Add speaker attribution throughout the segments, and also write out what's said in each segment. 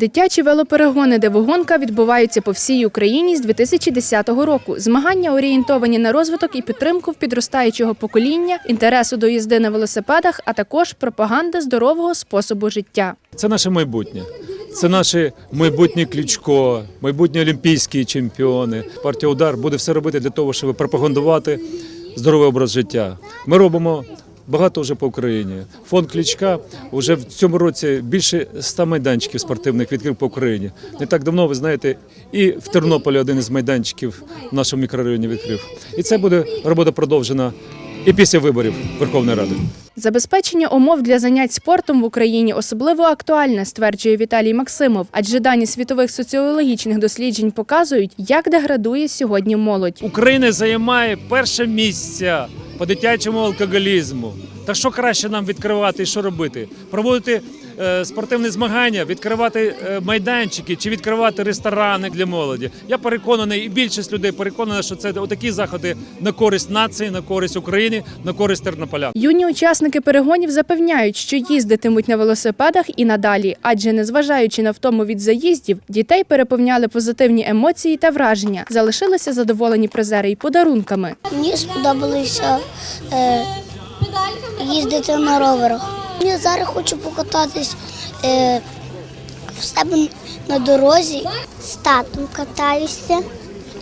Speaker 1: Дитячі велоперегони «Девогонка» відбуваються по всій Україні з 2010 року. Змагання орієнтовані на розвиток і підтримку в підростаючого покоління, інтересу до їзди на велосипедах, а також пропаганда здорового способу життя.
Speaker 2: Це наше майбутнє. Це наші майбутні Кличко, майбутні олімпійські чемпіони. Партія Удар буде все робити для того, щоб пропагандувати здоровий образ життя. Ми робимо багато вже по Україні. Фонд Кличка вже в цьому році більше 100 майданчиків спортивних відкрив по Україні. Не так давно, ви знаєте, і в Тернополі один із майданчиків в нашому мікрорайоні відкрив. І це буде робота продовжена і після виборів Верховної Ради.
Speaker 1: Забезпечення умов для занять спортом в Україні особливо актуальне, стверджує Віталій Максимов. Адже дані світових соціологічних досліджень показують, як деградує сьогодні молодь.
Speaker 2: Україна займає перше місце по дитячому алкоголізму. Та що краще нам відкривати і що робити? Проводити спортивні змагання, відкривати е, майданчики чи відкривати ресторани для молоді. Я переконаний, і більшість людей переконана, що це такі заходи на користь нації, на користь України, на користь Тернополя.
Speaker 1: Юні учасники перегонів запевняють, що їздитимуть на велосипедах і надалі, адже незважаючи на втому від заїздів, дітей переповняли позитивні емоції та враження. Залишилися задоволені призери й подарунками.
Speaker 3: Мені сподобалося е, їздити на роверах. Я зараз хочу покататись е, в себе на дорозі. З татом катаюся.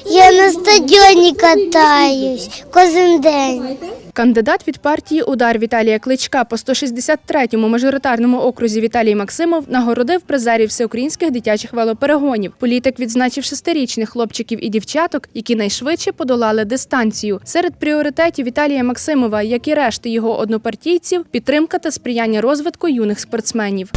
Speaker 3: Я на стадіоні катаюсь кожен день.
Speaker 1: Кандидат від партії Удар Віталія Кличка по 163-му мажоритарному окрузі Віталій Максимов нагородив призерів всеукраїнських дитячих велоперегонів. Політик відзначив шестирічних хлопчиків і дівчаток, які найшвидше подолали дистанцію. Серед пріоритетів Віталія Максимова, як і решти його однопартійців, підтримка та сприяння розвитку юних спортсменів.